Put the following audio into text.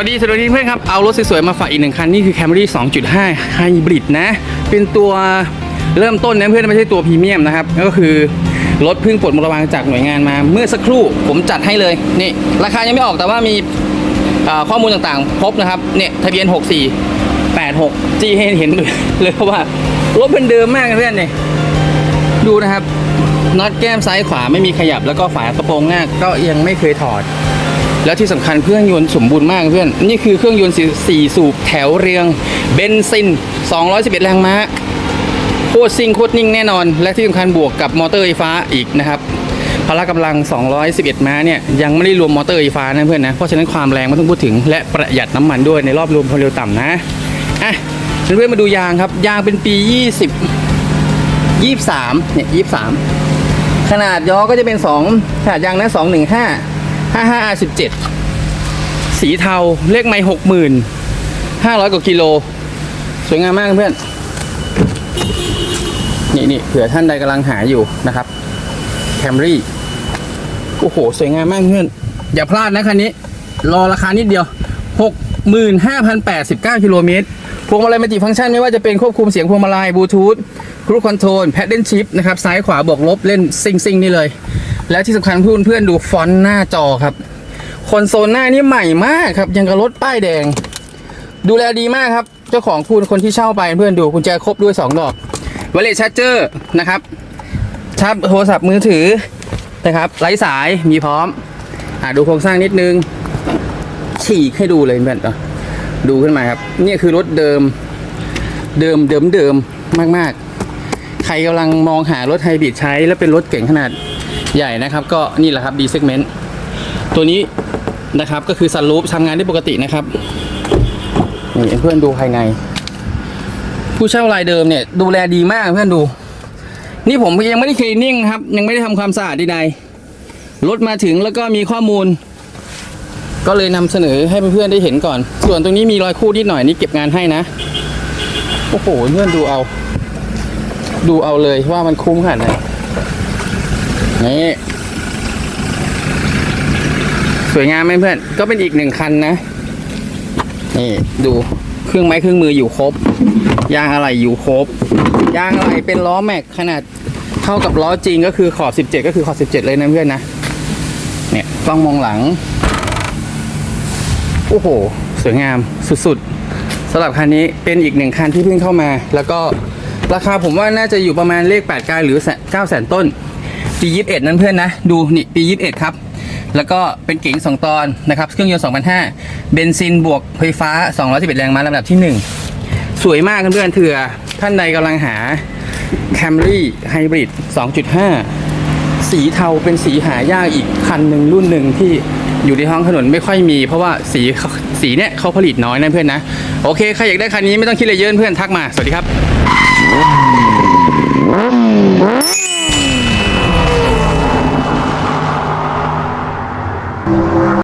วัสดีสวัสดีเพื่อนครับ เอารถสวยๆมาฝากอีกหนึ่งคัน นี่คือ Camry 2.5 Hybrid นะ เป็นตัวเริ่มต้นนะเพื่อนไม่ใช่ตัวพรีเมียมนะครับ ก็คือรถเพิ่งปลดมรวางจากหน่วยงานมา เมื่อสักครู่ผมจัดให้เลยนี่ราคายังไม่ออกแต่ว่ามีข้อมูลต่างๆ ครบนะครับเนี่ยทะเบียน 6486 จี้ให้เห็นเลยเพราะว่ารถเป็นเดิมมากเพื่อนเนี่ยดูนะครับน็อตแก้มซ้ายขวาไม่มีขยับแล้วก็ฝากระโปรงหน้าก็ยังไม่เคยถอด แล้วที่สำคัญเครื่องยนต์สมบูรณ์มากเพื่อน นี่คือเครื่องยนต์สี่สูบแถวเรียง เบนซิน 211 แรงม้า โคตรซิ่งโคตรนิ่งแน่นอน และที่สำคัญบวกกับมอเตอร์ไฟฟ้าอีกนะครับพละกำลัง 211 ม้าเนี่ยยังไม่ได้รวมมอเตอร์ไฟฟ้านะเพื่อนนะ เพราะฉะนั้นความแรงไม่ต้องพูดถึง และประหยัดน้ำมันด้วยในรอบรวมความเร็วต่ำนะ อะเพื่อนมาดูยางครับ ยางเป็นปี 20 23เนี่ย23 ขนาดย้อก็จะเป็น 2 ขนาดยางนะ215 55 R17 สีเทาเลขไม่60,000 500กว่ากิโล สวยงามมากเพื่อน นี่นี่เผื่อท่านใดกำลังหาอยู่นะครับแคมรี่โอ้โห สวยงามมากเพื่อน อย่าพลาดนะคันนี้ รอราคานิดเดียว 65,089กิโลเมตรพวงมาลัยมัลติฟังก์ชันไม่ว่าจะเป็นควบคุมเสียงพวงมาลัยบลูทูธครูคอนโทรลแพดเดิลชิพนะครับ ซ้ายขวาบวกลบเล่นซิงซิงนี่เลย และที่สำคัญเพื่อนเพื่อนดูฟอนต์หน้าจอครับ คอนโซลหน้านี่ใหม่มากครับ ยังกับรถป้ายแดง ดูแลดีมากครับ เจ้าของคุณคนที่เช่าไปเพื่อนดูกุญแจครบด้วย 2 ดอกวอลเลตชาร์เจอร์นะครับชาร์จโทรศัพท์มือถือนะครับไร้สายมีพร้อมอ่าดูโครงสร้างนิดนึง ฉีกให้ดูเลยเพื่อนอะดูขึ้นมาครับนี่คือรถเดิมเดิมเดิมเดิมมาก ๆ ใครกำลังมองหารถไฮบริดใช้ แล้วเป็นรถเก่งขนาด ใหญ่นะครับ ก็นี่แหละครับ D segment ตัวนี้นะครับก็คือซันรูปทำงานได้ปกตินะครับนี่เพื่อนดูภายใน ผู้เช่ารายเดิมเนี่ย ดูแลดีมากเพื่อนดู นี่ผมยังไม่ได้คลีนนิ่งครับ ยังไม่ได้ทำความสะอาดใดๆรถมาถึงแล้วก็มีข้อมูล ก็เลยนำเสนอให้เพื่อนๆได้เห็นก่อน ส่วนตรงนี้มีรอยคู่นิดหน่อยนี่เก็บงานให้นะโอ้โหเพื่อนดูเอา ดูเอาเลยว่ามันคุ้มขนาดไหน นี่สวยงามไหมเพื่อน ก็เป็นอีกหนึ่งคันนะ นี่ดูเครื่องไม้เครื่องมืออยู่ครบ ยางอะไหล่อยู่ครบ ยางอะไหล่เป็นล้อแม็กขนาดเท่ากับล้อจริงก็คือขอบ 17 ก็คือขอบ 17 เลยนะเพื่อนนะ เนี่ยกล้องมองหลัง โอ้โห สวยงามสุดๆสำหรับคันนี้เป็นอีกหนึ่งคันที่เพิ่งเข้ามา แล้วก็ราคาผมว่าน่าจะอยู่ประมาณเลข8กายหรือ9แสนต้น ปี21นั้นเพื่อนนะ ดูนี่ปี21ครับ แล้วก็เป็นเก๋ง2 ตอนนะครับ เครื่องยนต์2,500เบนซินบวกไฟฟ้า 211 แรงม้าลำดับที่ 1 สวยมากเพื่อนเถื่อท่านใดกำลังหา Camry Hybrid 2.5 สีเทาเป็นสีหายากอีกคันหนึ่งรุ่นหนึ่งที่อยู่ในท้องถนนไม่ค่อยมี เพราะว่าสีสีเนี่ยเขาผลิตน้อยนะเพื่อนนะ โอเค ใครอยากได้คันนี้ไม่ต้องคิดอะไรเยอะเพื่อนทักมา สวัสดีครับ